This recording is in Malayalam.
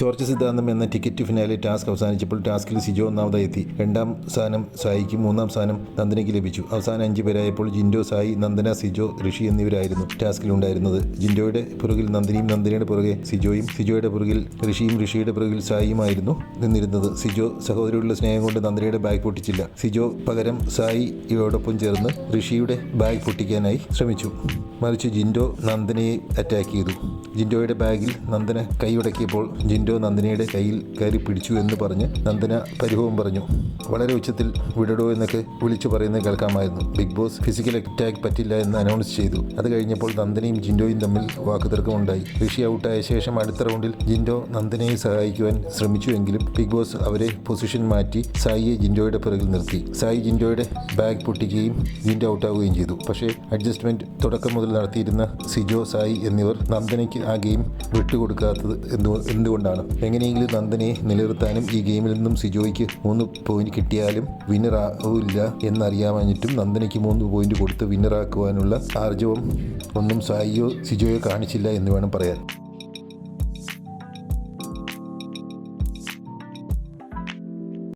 ചോർച്ച സിദ്ധാന്തം എന്ന ടിക്കറ്റ് ഫിനാലെ ടാസ്ക് അവസാനിച്ചപ്പോൾ ടാസ്കിൽ സിജോ ഒന്നാമതായി എത്തി. രണ്ടാം സ്ഥാനം സായിക്ക് മൂന്നാം സ്ഥാനം നന്ദനയ്ക്ക് ലഭിച്ചു. അവസാനം അഞ്ച് പേരായപ്പോൾ ജിൻഡോ സായി നന്ദന സിജോ ഋഷി എന്നിവരായിരുന്നു ടാസ്കിലുണ്ടായിരുന്നത് ജിൻഡോയുടെ പുറകിൽ നന്ദിനിയും നന്ദിനിയുടെ പുറകെ സിജോയും സിജോയുടെ പുറകിൽ ഋഷിയും ഋഷിയുടെ പുറകിൽ സായിയുമായിരുന്നു നിന്നിരുന്നത്. സിജോ സഹോദരിയോടുള്ള സ്നേഹം കൊണ്ട് നന്ദനയുടെ ബാഗ് പൊട്ടിച്ചില്ല. സിജോ പകരം സായി ഇവയോടൊപ്പം ചേർന്ന് ഋഷിയുടെ ബാഗ് പൊട്ടിക്കാനായി ശ്രമിച്ചു. മറിച്ച് ജിൻഡോ നന്ദനയെ അറ്റാക്ക് ചെയ്തു. ജിൻഡോയുടെ ബാഗിൽ നന്ദന കൈയുടക്കിയപ്പോൾ ജിൻഡോ നന്ദനയുടെ കയ്യിൽ കയറി പിടിച്ചു എന്ന് പറഞ്ഞ് നന്ദന പരിഭവം പറഞ്ഞു. വളരെ ഉച്ചത്തിൽ വിടടോ എന്നൊക്കെ വിളിച്ചു പറയുന്നത് കേൾക്കാമായിരുന്നു. ബിഗ് ബോസ് ഫിസിക്കൽ അറ്റാക്ക് പറ്റില്ല എന്ന് അനൗൺസ് ചെയ്തു. അത് കഴിഞ്ഞപ്പോൾ നന്ദനയും ജിൻഡോയും തമ്മിൽ വാക്കുതർക്കമുണ്ടായി. ഋഷി ഔട്ടായ ശേഷം അടുത്ത റൗണ്ടിൽ ജിൻഡോ നന്ദനയെ സഹായിക്കുവാൻ ശ്രമിച്ചുവെങ്കിലും ബിഗ് ബോസ് അവരെ പൊസിഷൻ മാറ്റി സായിയെ ജിൻഡോയുടെ പിറകിൽ നിർത്തി. സായി ജിൻഡോയുടെ ബാഗ് പൊട്ടിക്കുകയും ജിൻഡോ ഔട്ടാവുകയും ചെയ്തു. പക്ഷേ അഡ്ജസ്റ്റ്മെന്റ് തുടക്കം മുതൽ നടത്തിയിരുന്ന സിജോ സായി എന്നിവർ നന്ദനയ്ക്ക് ആ ഗെയിം വിട്ടുകൊടുക്കാത്തത് എന്തു എന്തുകൊണ്ടാണ് എങ്ങനെയെങ്കിലും നന്ദനെ നിലനിർത്താനും ഈ ഗെയിമിൽ നിന്നും സിജോയ്ക്ക് മൂന്ന് പോയിന്റ് കിട്ടിയാലും വിന്നർ ആവില്ല എന്നറിയാമഞ്ഞിട്ടും നന്ദനയ്ക്ക് മൂന്ന് പോയിന്റ് കൊടുത്ത് വിന്നറാക്കുവാനുള്ള ആർജവം ഒന്നും സായിയോ സിജോയോ കാണിച്ചില്ല എന്ന് വേണം പറയാൻ.